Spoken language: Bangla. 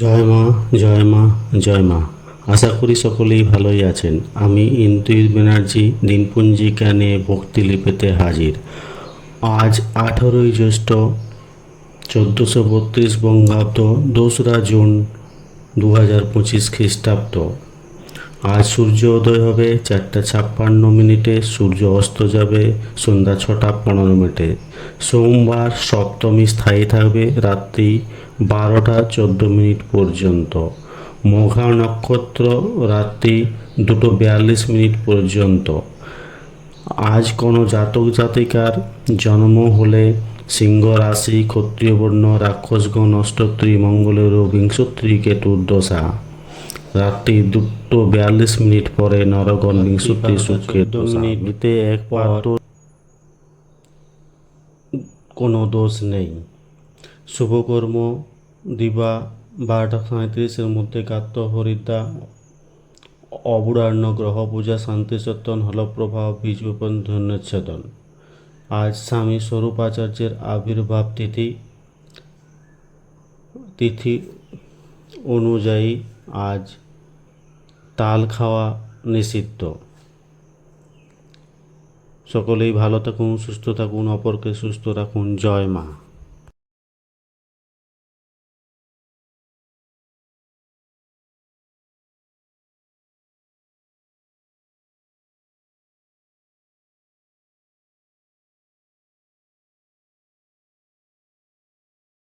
জয় মা জয় মা জয় মা। আশা করি সকলেই ভালোই আছেন। আমি ইন্দ্রিত ব্যানার্জি দিনপুঞ্জিকা নিয়ে ভক্তি লিপিতে হাজির। আজ আঠারোই জ্যৈষ্ঠ, চোদ্দোশো বত্রিশ বঙ্গাব্দ দোসরা জুন দু হাজার পঁচিশ খ্রিস্টাব্দ। আজ সূর্য উদয় হবে চারটা ছাপ্পান্ন মিনিটে, সূর্য অস্ত যাবে সন্ধ্যা ছটা পনেরো মিনিটে। সোমবার সপ্তমী স্থায়ী থাকবে রাত্রি বারোটা চোদ্দ মিনিট পর্যন্ত। মঘা নক্ষত্র রাত্রি দুটো বিয়াল্লিশ মিনিট পর্যন্ত। আজ কোনো জাতক জাতিকার জন্ম হলে সিংহ রাশি, ক্ষত্রিয় বর্ণ, রাক্ষসগণ, অষ্টত্রী, মঙ্গলের বিংশত্রী কেতুর দশা। রাত্রি দুটো বিয়াল্লিশ মিনিট পরে নরগণ বিংশত্রী শুক্রের মিনিটে এক পর কোনো দোষ নেই। শুভকর্ম দিবা বারোটা সাঁত্রিশের মধ্যে কাত্য হরিদ্রা অবুরার্ণ গ্রহ পূজা শান্তি সত্যন হলপ্রভাব বীজবপন ধন্যচ্ছেদন আজ স্বামী স্বরূপাচার্যের আবির্ভাব তিথি। তিথি অনুযায়ী আজ তাল খাওয়া নিষিদ্ধ। সকলেই ভালো থাকুন সুস্থ থাকুন অপরকে সুস্থ রাখুন। জয় মা।